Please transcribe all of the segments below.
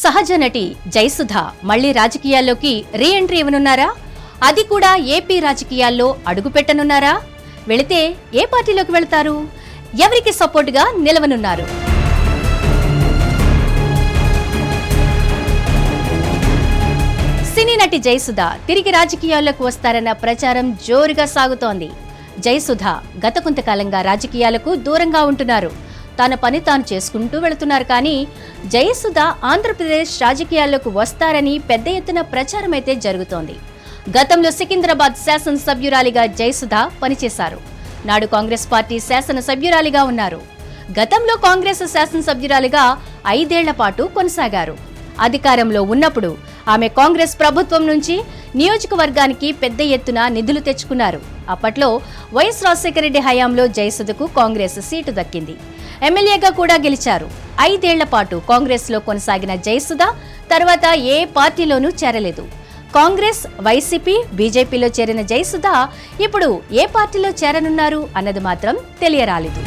సహజ నటి జయసుధ మళ్ళీ రాజకీయాల్లోకి రీ ఎంట్రీ ఇవ్వనున్నారా? అది కూడా ఏపీ రాజకీయాల్లో అడుగుపెట్టనున్నారా? వెళితే ఏ పార్టీలోకి వెళతారు? ఎవరికి సపోర్టుగా నిలవనున్నారు? సినీ నటి జయసుధ తిరిగి రాజకీయాల్లోకి వస్తారన్న ప్రచారం జోరుగా సాగుతోంది. జయసుధ గత కొంతకాలంగా రాజకీయాలకు దూరంగా ఉంటున్నారు. తన పని తాను చేసుకుంటూ వెళుతున్నారు. కానీ జయసుధ ఆంధ్రప్రదేశ్ రాజకీయాల్లోకి వస్తారని పెద్ద ఎత్తున ప్రచారం అయితే జరుగుతోంది. గతంలో సికింద్రాబాద్ శాసనసభ్యురాలిగా జయసుధ పనిచేశారు. నాడు కాంగ్రెస్ పార్టీ శాసనసభ్యురాలిగా ఉన్నారు. గతంలో కాంగ్రెస్ శాసనసభ్యురాలిగా ఐదేళ్ళ పాటు కొనసాగారు. అధికారంలో ఉన్నప్పుడు ఆమె కాంగ్రెస్ ప్రభుత్వం నుంచి నియోజకవర్గానికి పెద్ద ఎత్తున నిధులు తెచ్చుకున్నారు. అప్పట్లో వైఎస్ రాజశేఖర రెడ్డి హయాంలో జయసుధకు కాంగ్రెస్ సీటు దక్కింది. ఎమ్మెల్యేగా కూడా గెలిచారు. ఐదేళ్ళ పాటు కాంగ్రెస్లో కొనసాగిన జయసుధ తర్వాత ఏ పార్టీలోనూ చేరలేదు. కాంగ్రెస్ వైసీపీ బీజేపీలో చేరిన జయసుధ ఇప్పుడు ఏ పార్టీలో చేరనున్నారు అన్నది మాత్రం తెలియరాలేదు.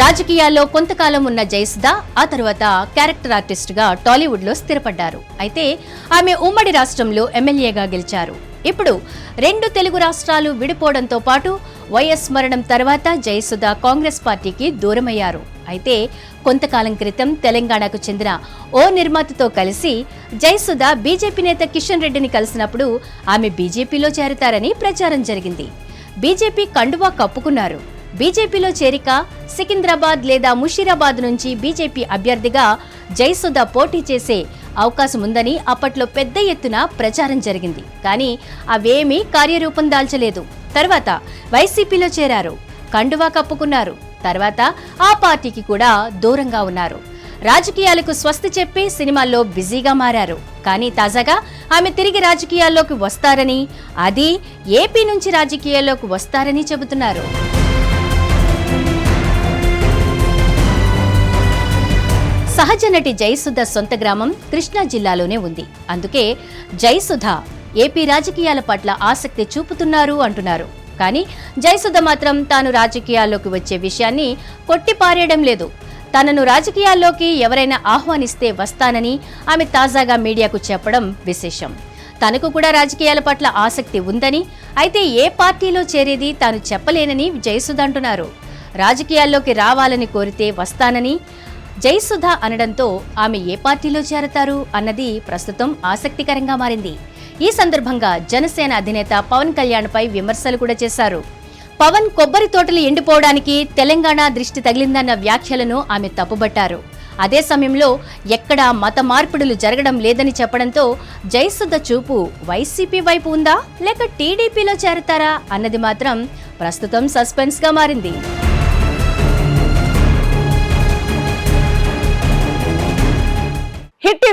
రాజకీయాల్లో కొంతకాలం ఉన్న జయసుధ ఆ తర్వాత క్యారెక్టర్ ఆర్టిస్ట్గా టాలీవుడ్లో స్థిరపడ్డారు. అయితే ఆమె ఉమ్మడి రాష్ట్రంలో ఎమ్మెల్యేగా గెలిచారు. ఇప్పుడు రెండు తెలుగు రాష్ట్రాలు విడిపోవడంతో పాటు వైఎస్ మరణం తర్వాత జయసుధ కాంగ్రెస్ పార్టీకి దూరమయ్యారు. అయితే కొంతకాలం క్రితం తెలంగాణకు చెందిన ఓ నిర్మాతతో కలిసి జయసుధ బీజేపీ నేత కిషన్ రెడ్డిని కలిసినప్పుడు ఆమె బీజేపీలో చేరతారని ప్రచారం జరిగింది. బీజేపీ కండువా కప్పుకున్నారు. బీజేపీలో చేరిక సికింద్రాబాద్ లేదా ముషీరాబాద్ నుంచి బీజేపీ అభ్యర్థిగా జయసుధ పోటీ చేసే అవకాశం ఉందని అప్పట్లో పెద్ద ఎత్తున ప్రచారం జరిగింది. కానీ అవేమీ కార్యరూపం దాల్చలేదు. తర్వాత వైసీపీలో చేరారు కండువా కప్పుకున్నారు. తర్వాత ఆ పార్టీకి కూడా దూరంగా ఉన్నారు. రాజకీయాలకు స్వస్తి చెప్పి సినిమాల్లో బిజీగా మారారు. కానీ తాజాగా ఆమె తిరిగి రాజకీయాల్లోకి వస్తారని అది ఏపీ నుంచి రాజకీయాల్లోకి వస్తారని చెబుతున్నారు. సహజ నటి జయసుధ సొంత గ్రామం కృష్ణా జిల్లాలోనే ఉంది. అందుకే జయసుధ ఏపీ రాజకీయాల పట్ల ఆసక్తి చూపుతున్నారు అంటున్నారు. కానీ జయసుధ మాత్రం తాను రాజకీయాల్లోకి వచ్చే విషయాన్ని కొట్టిపారేయడం లేదు. తనను రాజకీయాల్లోకి ఎవరైనా ఆహ్వానిస్తే వస్తానని ఆమె తాజాగా మీడియాకు చెప్పడం విశేషం. తనకు కూడా రాజకీయాల పట్ల ఆసక్తి ఉందని అయితే ఏ పార్టీలో చేరేది తాను చెప్పలేనని జయసుధ అంటున్నారు. రాజకీయాల్లోకి రావాలని కోరితే వస్తానని జయసుధ అనడంతో ఆమె ఏ పార్టీలో చేరతారు అన్నది ప్రస్తుతం ఆసక్తికరంగా మారింది. ఈ సందర్భంగా జనసేన అధినేత పవన్ కళ్యాణ్పై విమర్శలు కూడా చేశారు. పవన్ కొబ్బరి తోటలు ఎండిపోవడానికి తెలంగాణ దృష్టి తగిలిందన్న వ్యాఖ్యలను ఆమె తప్పుబట్టారు. అదే సమయంలో ఎక్కడా మత మార్పిడులు జరగడం లేదని చెప్పడంతో జయసుధ చూపు వైసీపీ వైపు ఉందా లేక టీడీపీలో చేరతారా అన్నది మాత్రం ప్రస్తుతం సస్పెన్స్గా మారింది.